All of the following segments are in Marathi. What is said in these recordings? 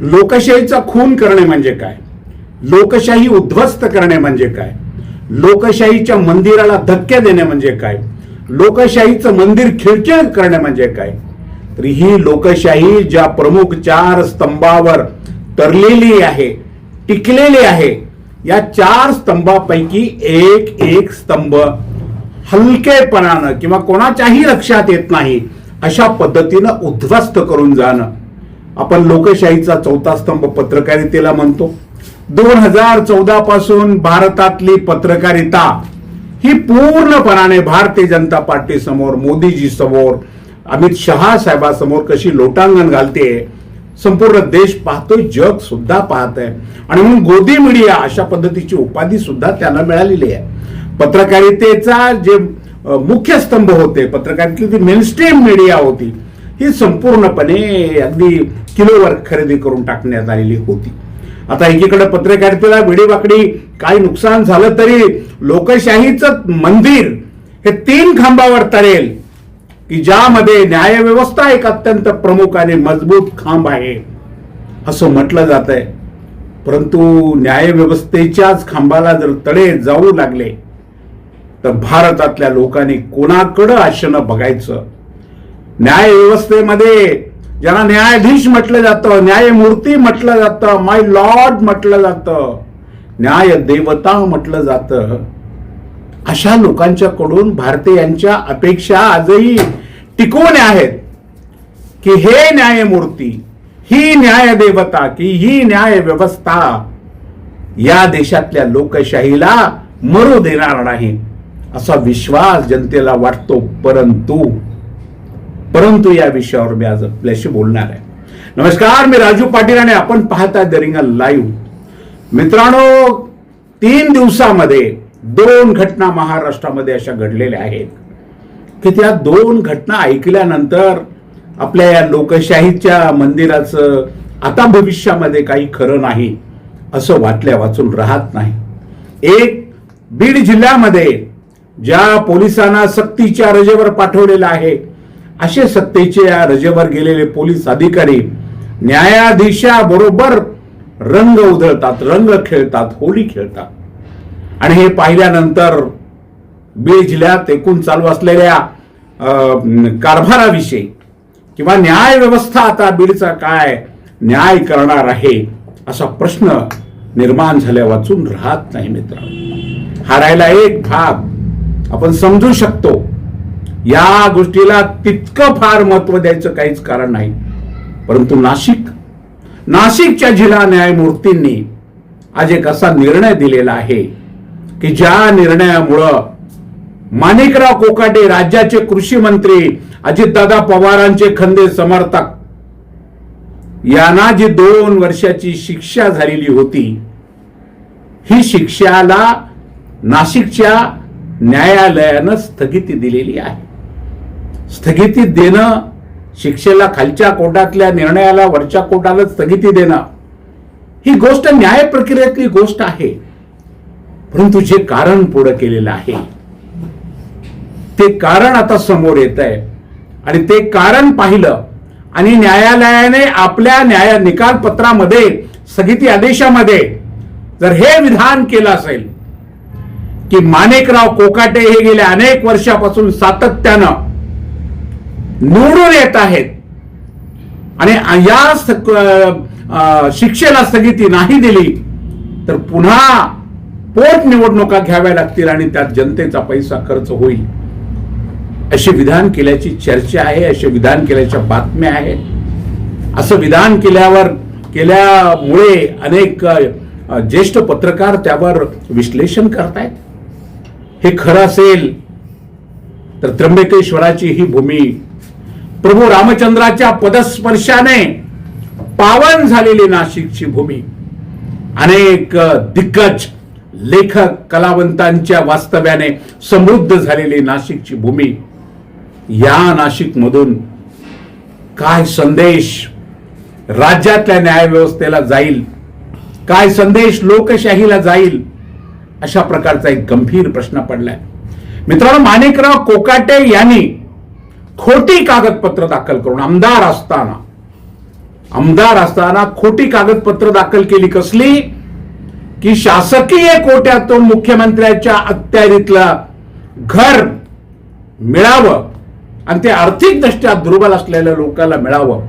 लोकशाहीचा खून करणे म्हणजे काय? लोकशाही उद्ध्वस्त करणे म्हणजे काय? लोकशाहीच्या मंदिराला धक्के देणे म्हणजे काय? लोकशाहीचं मंदिर खिळखिळ करणे म्हणजे काय? तर ही लोकशाही ज्या प्रमुख चार स्तंभावर तरलेली आहे टिकलेली आहे या चार स्तंभापैकी एक एक स्तंभ हलकेपणानं किंवा कोणाच्याही लक्षात येत नाही अशा पद्धतीनं उद्ध्वस्त करून जाणं. आपण लोकशाहीचा चौथा स्तंभ पत्रकारितेला म्हणतो. दोन हजार चौदा पासून भारतातली पत्रकारिता ही पूर्णपणाने भारतीय जनता पार्टी समोर मोदीजी समोर अमित शहा साहेबांसमोर कशी लोटांगण घालते संपूर्ण देश पाहतोय जग सुद्धा पाहत आहे आणि म्हणून गोदी मीडिया अशा पद्धतीची उपाधी सुद्धा त्यांना मिळालेली आहे. पत्रकारितेचा जे मुख्य स्तंभ होते पत्रकारितेची मेनस्ट्रीम मीडिया होती ही संपूर्णपणे अगदी किलोवर खरेदी करून टाकण्यात आलेली होती. आता एकीकडे पत्रकारितेला वेडीवाकडी काही नुकसान झालं तरी लोकशाहीचं मंदिर हे तीन खांबावर तरेल की ज्यामध्ये न्यायव्यवस्था एक अत्यंत प्रमुख आणि मजबूत खांब आहे असं म्हटलं जात आहे परंतु न्यायव्यवस्थेच्याच खांबाला जर तडे जाऊ लागले तर भारतातल्या लोकांनी कोणाकडं आशेनं बघायचं? न्यायव्यवस्थेमध्ये ज्यांना न्यायाधीश म्हटलं जातं न्यायमूर्ती म्हटलं जातं माय लॉर्ड म्हटलं जातं न्याय देवता म्हटलं जातं अशा लोकांच्याकडून भारतीयांच्या अपेक्षा आजही टिकून आहेत की हे न्यायमूर्ती ही न्याय देवता की ही न्याय व्यवस्था या देशातल्या लोकशाहीला मरू देणार नाही असा विश्वास जनतेला वाटतो. परंतु परंतु या विषयावर मी आज आपल्याशी बोलणार आहे. नमस्कार मी राजू पाटील आणि आपण पाहताय दरिंगा लाईव्ह. मित्रांनो तीन दिवसामध्ये दोन घटना महाराष्ट्रामध्ये अशा घडलेल्या आहेत की त्या दोन घटना ऐकल्यानंतर आपल्या या लोकशाहीच्या मंदिराचं आता भविष्यामध्ये काही खरं नाही असं वाटल्या वाचून राहत नाही. एक बीड जिल्ह्यामध्ये ज्या पोलिसांना सक्तीच्या रजेवर पाठवलेलं आहे असे सत्तेच्या रजेवर गेलेले पोलीस अधिकारी न्यायाधीशाबरोबर रंग उधळतात रंग खेळतात होळी खेळतात. आणि हे पाहिल्यानंतर बीड जिल्ह्यात एकूण चालू असलेल्या कारभाराविषयी किंवा न्याय व्यवस्था आता बीडचा काय न्याय करणार आहे असा प्रश्न निर्माण झाल्या वाचून राहत नाही मित्र हारायला एक भाग. आपण समजू शकतो या गोष्टीला तितकं फार महत्त्व द्यायचं काहीच कारण नाही. परंतु नाशिक नाशिकच्या जिल्हा न्यायमूर्तींनी आज एक असा निर्णय दिलेला आहे की ज्या निर्णयामुळं माणिकराव कोकाटे राज्याचे कृषी मंत्री अजितदादा पवारांचे खंदे समर्थक यांना जी दोन वर्षाची शिक्षा झालेली होती ही शिक्षाला नाशिकच्या न्यायालयानं स्थगिती दिलेली आहे. स्थगिती देणं शिक्षेला खालच्या कोर्टातल्या निर्णयाला वरच्या कोर्टाला स्थगिती देणं ही गोष्ट न्याय प्रक्रियेतली गोष्ट आहे. परंतु जे कारण पुढं केलेलं आहे ते कारण आता समोर येत आहे आणि ते कारण पाहिलं आणि न्यायालयाने आपल्या न्याय निकाल पत्रामध्ये स्थगिती आदेशामध्ये जर हे विधान केलं असेल की माणिकराव कोकाटे हे गेल्या अनेक वर्षापासून सातत्यानं निवडून येत आहेत. आणि या शिक्षेला स्थगिती नाही दिली तर पुन्हा पोट निवडणुका घ्याव्या लागतील आणि त्यात जनतेचा पैसा खर्च होईल. असे विधान केल्याची चर्चा आहे असे विधान केल्याच्या बातम्या आहेत. असं विधान केल्यावर केल्यामुळे अनेक ज्येष्ठ पत्रकार त्यावर विश्लेषण करतायत. हे खरं असेल तर त्र्यंबकेश्वराची ही भूमी प्रभू रामचंद्राच्या पदस्पर्शाने पावन झालेली नाशिकची भूमी. अनेक दिग्गज लेखक कलावंतांच्या वास्तव्याने समृद्ध झालेली नाशिकची भूमी. या नाशिकमधून काय संदेश राज्यातल्या न्यायव्यवस्थेला जाईल? काय संदेश लोकशाहीला जाईल? अशा प्रकारचा एक गंभीर प्रश्न पडलाय. मित्रांनो माणिकराव कोकाटे यांनी खोटी कागदपत्र दाखल करून आमदार असताना आमदार असताना खोटी कागदपत्र दाखल केली कसली? की शासकीय कोट्यातून मुख्यमंत्र्याच्या अत्यारीतलं घर मिळावं आणि ते आर्थिकदृष्ट्या दुर्बल असलेल्या लोकांना मिळावं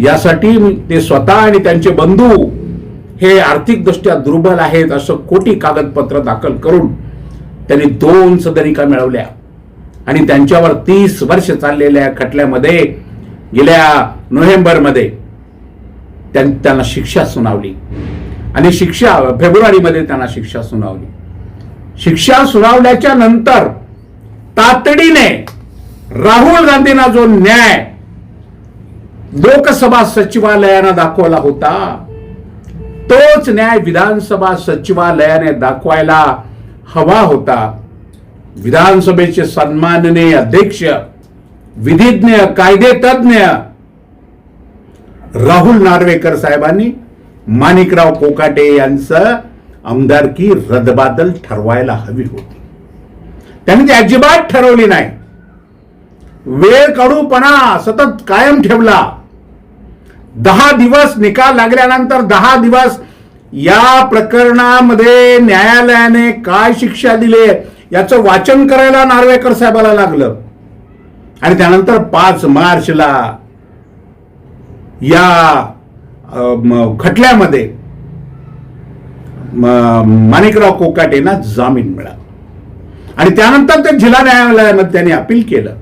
यासाठी ते स्वतः आणि त्यांचे बंधू हे आर्थिकदृष्ट्या दुर्बल आहेत असं खोटी कागदपत्र दाखल करून त्यांनी दोन सदनिका मिळवल्या. आणि त्यांच्यावर तीस वर्ष चाललेल्या खटल्यामध्ये गेल्या नोव्हेंबरमध्ये त्यां- त्यांना शिक्षा सुनावली. आणि शिक्षा फेब्रुवारीमध्ये त्यांना शिक्षा सुनावली. शिक्षा सुनावल्याच्या नंतर तातडीने राहुल गांधींना जो न्याय लोकसभा सचिवालयानं दाखवला होता तोच न्याय विधानसभा सचिवालयाने दाखवायला हवा होता. विधानसभेचे सन्माननीय अध्यक्ष विधिज्ञ कायदे तज्ञ राहुल नार्वेकर साहेबांनी माणिकराव कोकाटे यांचं आमदारकी रदबादल ठरवायला हवी होती. त्यांनी ती अजिबात ठरवली नाही. वेळ काढूपणा सतत कायम ठेवला. दहा दिवस निकाल लागल्यानंतर दहा दिवस या प्रकरणामध्ये न्यायालयाने काय शिक्षा दिली? याचं वाचन करायला नार्वेकर साहेबाला लागलं. आणि त्यानंतर पाच मार्चला या खटल्यामध्ये माणिकराव कोकाटेंना जामीन मिळाला. आणि त्यानंतर ते जिल्हा न्यायालयामध्ये त्यांनी अपील केलं.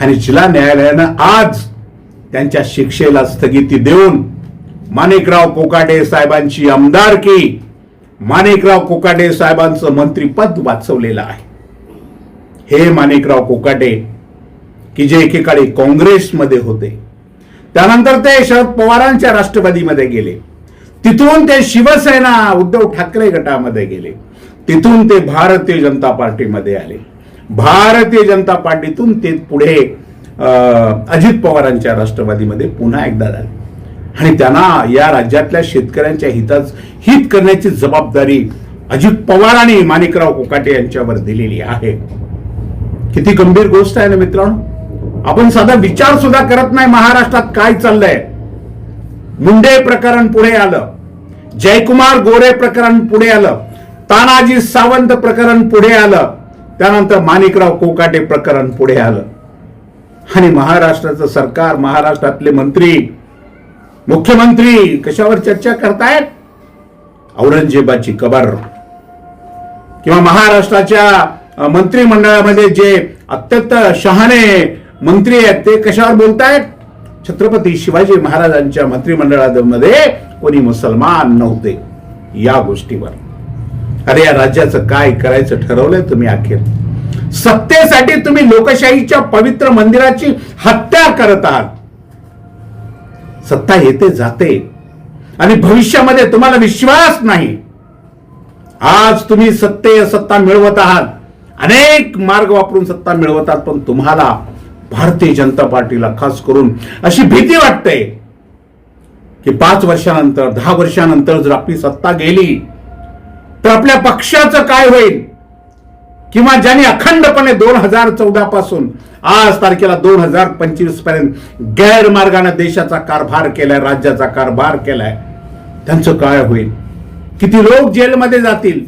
आणि जिल्हा न्यायालयानं आज त्यांच्या शिक्षेला स्थगिती देऊन माणिकराव कोकाटे साहेबांची आमदारकी माणिकराव कोकाटे साहेबांचं मंत्रीपद वाचवलेलं आहे. हे माणिकराव कोकाटे की जे एकेकाळी काँग्रेसमध्ये होते. त्यानंतर ते शरद पवारांच्या राष्ट्रवादीमध्ये गेले. तिथून ते शिवसेना उद्धव ठाकरे गटामध्ये गेले. तिथून ते भारतीय जनता पार्टीमध्ये आले. भारतीय जनता पार्टीतून ते पुढे अं, अजित पवारांच्या राष्ट्रवादीमध्ये पुन्हा एकदा झाले. आणि त्यांना या राज्यातल्या शेतकऱ्यांच्या हिताच हित करण्याची जबाबदारी अजित पवार आणि माणिकराव कोकाटे यांच्यावर दिलेली आहे. किती गंभीर गोष्ट आहे ना मित्रांनो. आपण साधा विचार सुद्धा करत नाही महाराष्ट्रात काय चाललंय. मुंडे प्रकरण पुढे आलं. जयकुमार गोरे प्रकरण पुढे आलं. तानाजी सावंत प्रकरण पुढे आलं. त्यानंतर माणिकराव कोकाटे प्रकरण पुढे आलं. आणि महाराष्ट्राचं सरकार महाराष्ट्रातले मंत्री मुख्यमंत्री कशावर चर्चा करतायत? औरंगजेबाची कबर. किंवा महाराष्ट्राच्या मंत्रिमंडळामध्ये जे अत्यंत शहाणे मंत्री आहेत ते कशावर बोलतायत? छत्रपती शिवाजी महाराजांच्या मंत्रिमंडळामध्ये कोणी मुसलमान नव्हते या गोष्टीवर. अरे या राज्याचं काय करायचं ठरवलंय तुम्ही अखेर? सत्तेसाठी तुम्ही लोकशाहीच्या पवित्र मंदिराची हत्या करत आहात. सत्ता येते जाते. आणि भविष्यामध्ये तुम्हाला विश्वास नाही. आज तुम्ही सत्ते सत्ता मिळवत आहात. अनेक मार्ग वापरून सत्ता मिळवत आहात पण तुम्हाला भारतीय जनता पार्टीला खास करून अशी भीती वाटते की पाच वर्षानंतर दहा वर्षानंतर जर आपली सत्ता गेली तर आपल्या पक्षाचं काय होईल? किंवा ज्यांनी अखंडपणे दोन हजार चौदा पासून आज तारखेला दोन हजार पंचवीसपर्यंत गैरमार्गाने देशाचा कारभार केलाय राज्याचा कारभार केलाय त्यांचं काय होईल? किती लोक जेलमध्ये जातील?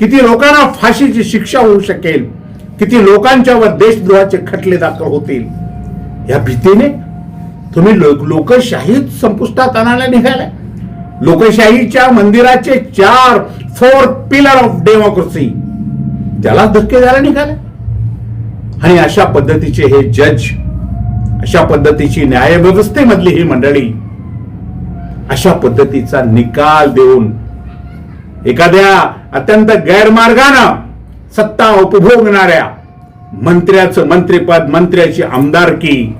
किती लोकांना फाशीची शिक्षा होऊ शकेल? किती लोकांच्यावर देशद्रोहाचे खटले दाखल होतील? या भीतीने तुम्ही लोक लोकशाहीत संपुष्टात आणायला निघालाय. लोकशाहीच्या मंदिराचे चार फोर पिलर ऑफ डेमोक्रेसी त्याला धक्के द्यायला निघाले. आणि अशा पद्धतीचे हे जज अशा पद्धतीची न्यायव्यवस्थेमधली ही मंडळी अशा पद्धतीचा निकाल देऊन एखाद्या अत्यंत गैरमार्गानं सत्ता उपभोगणाऱ्या मंत्र्याचं मंत्रीपद मंत्र्याची आमदारकी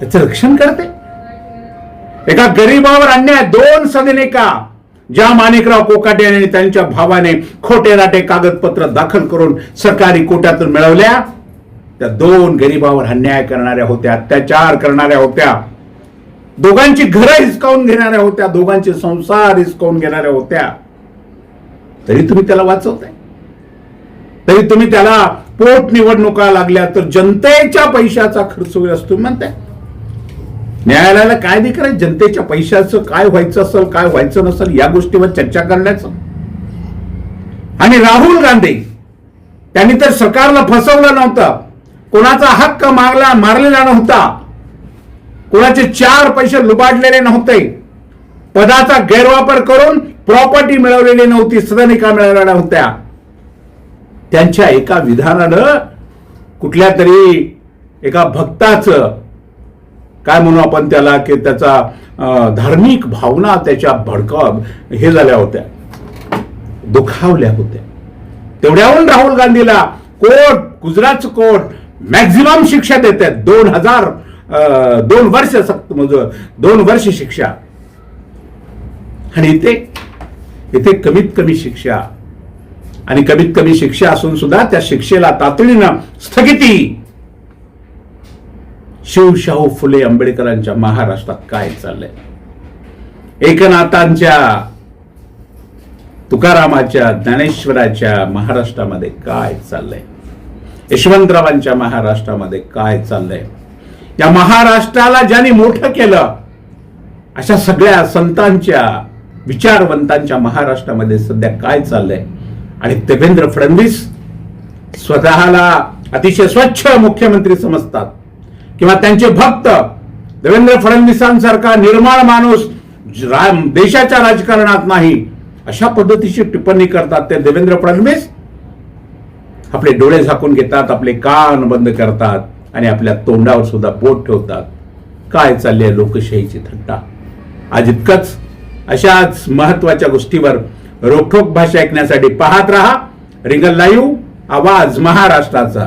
त्याचं रक्षण करते? एका गरीबावर अन्याय दोन सदनिका ज्या माणिकराव कोकाटे आणि त्यांच्या भावाने खोटे राटे कागदपत्र दाखल करून सरकारी कोट्यातून मिळवल्या त्या दोन गरिबावर अन्याय करणाऱ्या होत्या अत्याचार करणाऱ्या होत्या दोघांची घरं हिसकावून घेणाऱ्या होत्या दोघांचे संसार हिसकावून घेणाऱ्या होत्या. तरी तुम्ही त्याला वाचवताय. तरी तुम्ही त्याला पोट निवडणुका लागल्या तर जनतेच्या पैशाचा खर्च होईल असं तुम्ही म्हणताय. न्यायालयाला काय नाही करायचं जनतेच्या पैशाचं काय व्हायचं असेल काय व्हायचं नसेल या गोष्टीवर चर्चा करण्याचं. आणि राहुल गांधी त्यांनी तर सरकारला फसवलं नव्हतं. कोणाचा हक्क मारला मारलेला नव्हता. कोणाचे चार पैसे लुबाडलेले नव्हते. पदाचा गैरवापर करून प्रॉपर्टी मिळवलेली नव्हती सदनिका मिळवल्या नव्हत्या. त्यांच्या एका विधानानं कुठल्या तरी एका भक्ताचं काय म्हणू आपण त्याला की त्याचा धार्मिक भावना त्याच्या भडकाव हे झाल्या होत्या. दुखावल्या होत्या. तेवढ्याहून राहुल गांधीला कोर्ट गुजरातचं कोर्ट मॅक्झिमम शिक्षा देतात. दोन हजार अं, दोन वर्ष सक्त म्हणजे दोन वर्ष शिक्षा. आणि इथे इथे कमीत कमी शिक्षा. आणि कमीत कमी शिक्षा असून सुद्धा त्या शिक्षेला तातडीनं स्थगिती शिवशाहू फुले आंबेडकरांच्या महाराष्ट्रात काय चाललंय? एकनाथांच्या तुकारामाच्या ज्ञानेश्वराच्या महाराष्ट्रामध्ये काय चाललंय? यशवंतरावांच्या महाराष्ट्रामध्ये काय चाललंय? या महाराष्ट्राला ज्यांनी मोठं केलं अशा सगळ्या संतांच्या विचारवंतांच्या महाराष्ट्रामध्ये सध्या काय चाललंय? आणि देवेंद्र फडणवीस स्वतःला अतिशय स्वच्छ मुख्यमंत्री समजतात. किंवा त्यांचे भक्त देवेंद्र फडणवीसांसारखा निर्माण माणूस देशाच्या राजकारणात नाही अशा पद्धतीची टिप्पणी करतात ते देवेंद्र फडणवीस. आपले डोळे झाकून घेतात आपले कान बंद करतात आणि आपल्या तोंडावर सुद्धा बोट ठेवतात. काय चालली लोकशाहीची थट्टा? आज इतकंच. अशाच महत्त्वाच्या गोष्टीवर रोखोक भाषा ऐकण्यासाठी पाहत रहा. रिंगल लाईव्ह आवाज महाराष्ट्राचा.